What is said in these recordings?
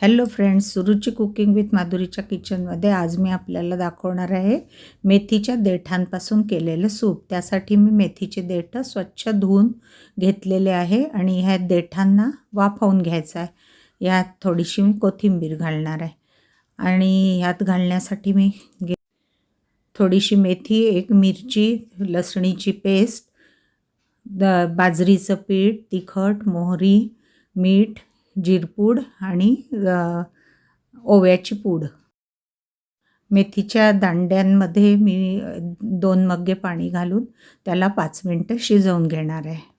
Hello friends Suruchi cooking with माधुरीच्या किचनमध्ये आज मी आपल्याला दाखवणार आहे मेथीच्या देठांपासून केलेलं सूप. त्यासाठी मी मेथीचे देठ स्वच्छ धुवून घेतलेले आहे आणि ह्या देठांना वाफवून घ्यायचं आहे. यात थोडीशी मी कोथिंबीर घालणार आहे आणि ह्यात घालण्यासाठी मी घे थोडीशी मेथी एक मिरची लसणीची पेस्ट द बाजरीचं पीठ तिखट मोहरी मीठ जिरपूड आणि ओव्याची पूड. मेथीच्या दांड्यांमध्ये मी दोन मग्गे पाणी घालून त्याला पाच मिनटं शिजवून घेणार आहे.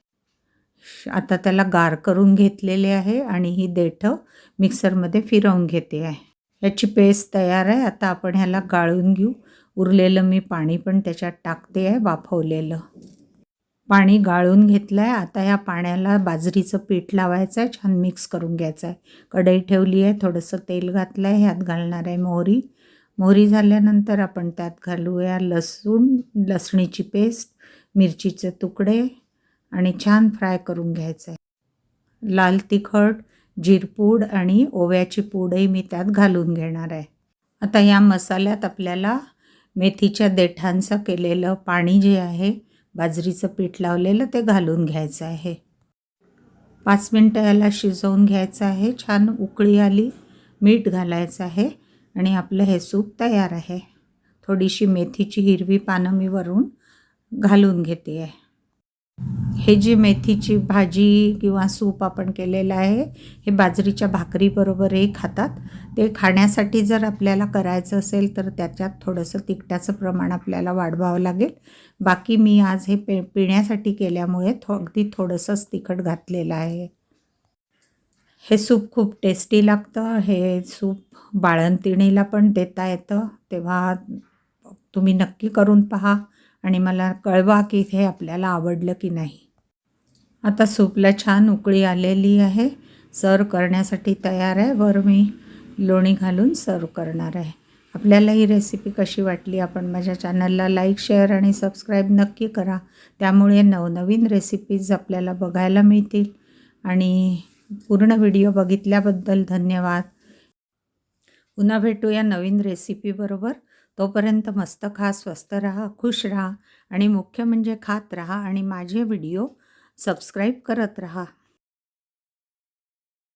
श- आता त्याला गार करून घेतलेले आहे आणि ही देठं मिक्सरमध्ये फिरवून घेते आहे. याची पेस्ट तयार आहे. आता आपण ह्याला गाळून घेऊ. उरलेलं मी पाणी पण त्याच्यात टाकते आहे वाफवलेलं. पाणी गाळून घेतलं आहे आता या पाण्याला बाजरीचं पीठ लावायचं आहे छान मिक्स करून घ्यायचं आहे कढई ठेवली आहे. थोडंसं तेल घातलं आहे ह्यात घालणार आहे मोहरी. मोहरी झाल्यानंतर आपण त्यात घालूया लसूण लसणीची पेस्ट मिरचीचे तुकडे आणि छान फ्राय करून घ्यायचं आहे लाल तिखट जिरपूड आणि ओव्याची पूडही मी त्यात घालून घेणार आहे. आता या मसाल्यात आपल्याला मेथीच्या देठांचं केलेलं पाणी जे आहे बाजरीचं पीठ लावलेलं ते घालून घ्यायचं आहे. पाच मिनटं याला शिजवून घ्यायचं आहे. छान उकळी आली मीठ घालायचं आहे आणि आपलं हे सूप तयार आहे. थोडीशी मेथीची हिरवी पानं मी वरून घालून घेते आहे. हे जी मेथीची भाजी किंवा सूप आपण केलेलं आहे हे बाजरीच्या भाकरीबरोबरही खातात. ते खाण्यासाठी जर आपल्याला करायचं असेल तर त्याच्यात थोडंसं तिखटाचं प्रमाण आपल्याला वाढवावं लागेल. बाकी मी आज हे पे पिण्यासाठी केल्यामुळे थो अगदी थोडंसंच तिखट घातलेलं आहे. हे सूप खूप टेस्टी लागतं. हे सूप बाळंतिणीला पण देता येतं. तेव्हा तुम्ही नक्की करून पहा आणि मला कळवा की हे आपल्याला आवडलं की नाही. आता सूपला छान उकळी आलेली आहे. सर्व करण्यासाठी तयार आहे. वर मी लोणी घालून सर्व करणार आहे. आपल्याला ही रेसिपी कशी वाटली आपण माझ्या चॅनलला लाईक शेअर आणि सबस्क्राईब नक्की करा. त्यामुळे नवनवीन रेसिपीज आपल्याला बघायला मिळतील. आणि पूर्ण व्हिडिओ बघितल्याबद्दल धन्यवाद. पुन्हा भेटूया नवीन रेसिपीबरोबर तोपर्यंत मस्त खा स्वस्त राहा खुश राहा आणि मुख्य म्हणजे खात राहा आणि माझे व्हिडिओ सबस्क्राईब करत रहा.